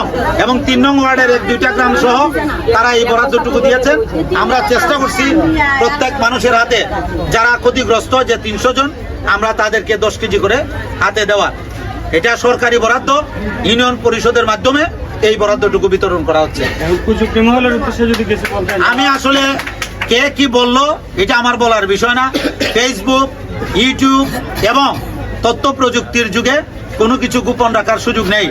নং এবং তিন নং ওয়ার্ডের এক দুইটা গ্রাম সহ তারা এই বরাদ্দটুকু দিয়েছেন। আমরা চেষ্টা করছি প্রত্যেক মানুষের হাতে যারা ক্ষতিগ্রস্ত যে তিনশো জন আমরা তাদেরকে দশ কেজি করে হাতে দেওয়ার। এটা সরকারি বরাদ্দ ইউনিয়ন পরিষদের মাধ্যমে এই বরাদ্দটুকু বিতরণ করা হচ্ছে। আমি আসলে কে কি বলল এটা আমার বলার বিষয় না। ফেসবুক ইউটিউব এবং তথ্য প্রযুক্তির যুগে কোনো কিছু গোপন রাখার সুযোগ নেই।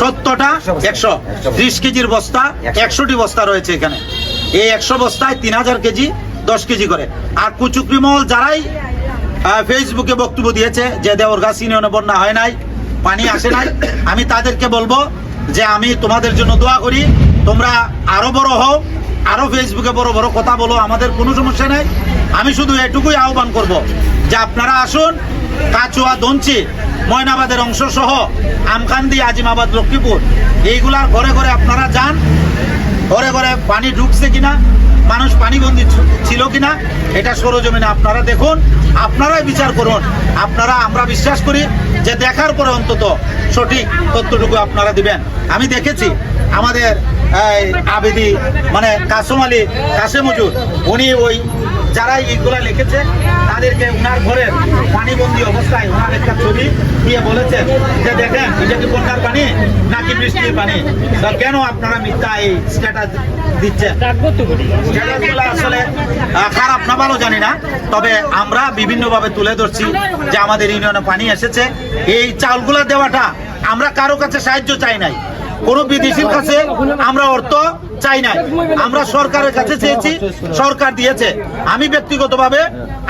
সত্যটা একশো। ত্রিশ কেজির বস্তা, একশোটি বস্তা রয়েছে এখানে। এই একশো বস্তায় তিন হাজার কেজি, দশ কেজি করে। আর কুচুকরি মহল যারাই ফেসবুকে বক্তব্য দিয়েছে যে দেওরগাছ ইউনিয়নে বন্যা হয় নাই, পানি আসে নাই, আমি তাদেরকে বলব যে আমি তোমাদের জন্য দোয়া করি, তোমরা আরও বড় হও, আরও ফেসবুকে বড় বড় কথা বলো, আমাদের কোনো সমস্যা নেই। আমি শুধু এটুকুই আহ্বান করব যে আপনারা আসুন, কাচুয়া দঞ্চি ময়নাবাদের অংশ সহ আমকান্দি, আজিমাবাদ, লক্ষ্মীপুর। এইগুলার ঘরে ঘরে আপনারা যান। ঘরে ঘরে পানি ঢুকছে কিনা, মানুষ পানিবন্দি ছিল কিনা, এটা সরজমিনে আপনারা দেখুন। আপনারাই বিচার করুন। আপনারা, আমরা বিশ্বাস করি যে দেখার পরে অন্তত সঠিক তথ্যটুকু আপনারা দিবেন। আমি দেখেছি আমাদের আবেদি মানে কাসম আলী কাসেমজুর উনি ওই যারা এইগুলা লিখেছে, তাদেরকে উনার ঘরের পানিবন্দি অবস্থায় ওনার একটা ছবি দিয়ে বলেছেন যে দেখেন, এটা কি বন্যার পানি নাকি বৃষ্টির পানি? কেন আপনারা মিথ্যা এই স্ট্যাটাস স্ট্যাটাসগুলো আসলে খারাপ না ভালো জানি না, তবে আমরা বিভিন্নভাবে তুলে ধরছি যে আমাদের ইউনিয়নে পানি এসেছে। এই চাউলগুলো দেওয়াটা আমরা কারও কাছে সাহায্য চাই নাই। কোন বিদেশির কাছে আমরা অর্থ চাই নাই। আমরা সরকারের কাছে চেয়েছি, সরকার দিয়েছে। আমি ব্যক্তিগতভাবে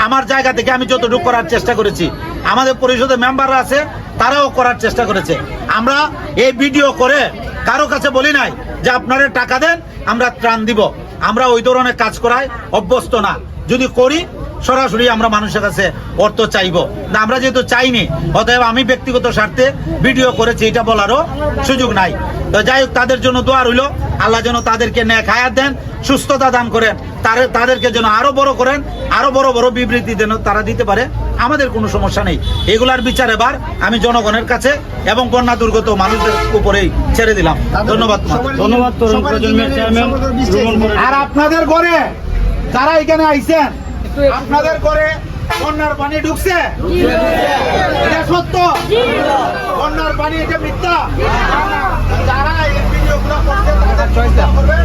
আমার জায়গা থেকে আমি যতটুকু করার চেষ্টা করেছি, আমাদের পরিষদের মেম্বাররা আছে, তারাও করার চেষ্টা করেছে। আমরা এই ভিডিও করে কারও কাছে বলি নাই যে আপনারা টাকা দেন, আমরা ত্রাণ দিব। আমরা ওই ধরনের কাজ করায় অভ্যস্ত না। যদি করি সরাসরি আমরা মানুষের কাছে অর্থ চাইব। না আমরা যেহেতু চাইনি অতএব আমি ব্যক্তিগত স্বার্থে ভিডিও করেছি এটা বলারও সুযোগ নাই। তো যাই হোক তাদের জন্য দোয়া রইল। আল্লাহ যেন তাদেরকে ন্যাক হায়াত দেন সুস্থতা দান করেন তার তাদেরকে যেন আরও বড় করেন আরও বড় বড় বিবৃতি যেন তারা দিতে পারে। আমাদের কোনো সমস্যা নেই। এগুলার বিচার এবার আমি জনগণের কাছে এবং বন্যা দুর্গত মানুষদের উপরেই ছেড়ে দিলাম। ধন্যবাদ ধন্যবাদ তরুণ প্রজন্মের চেয়ারম্যান রুমন মোরেল। আর আপনাদের ঘরে যারা এখানে আইছেন আপনাদের করে বন্যার পানি ঢুকছে? এটা সত্য? বন্যার পানি এটা মিথ্যা? যারা এই ভিডিওগুলো করছে, তাদের করবেন।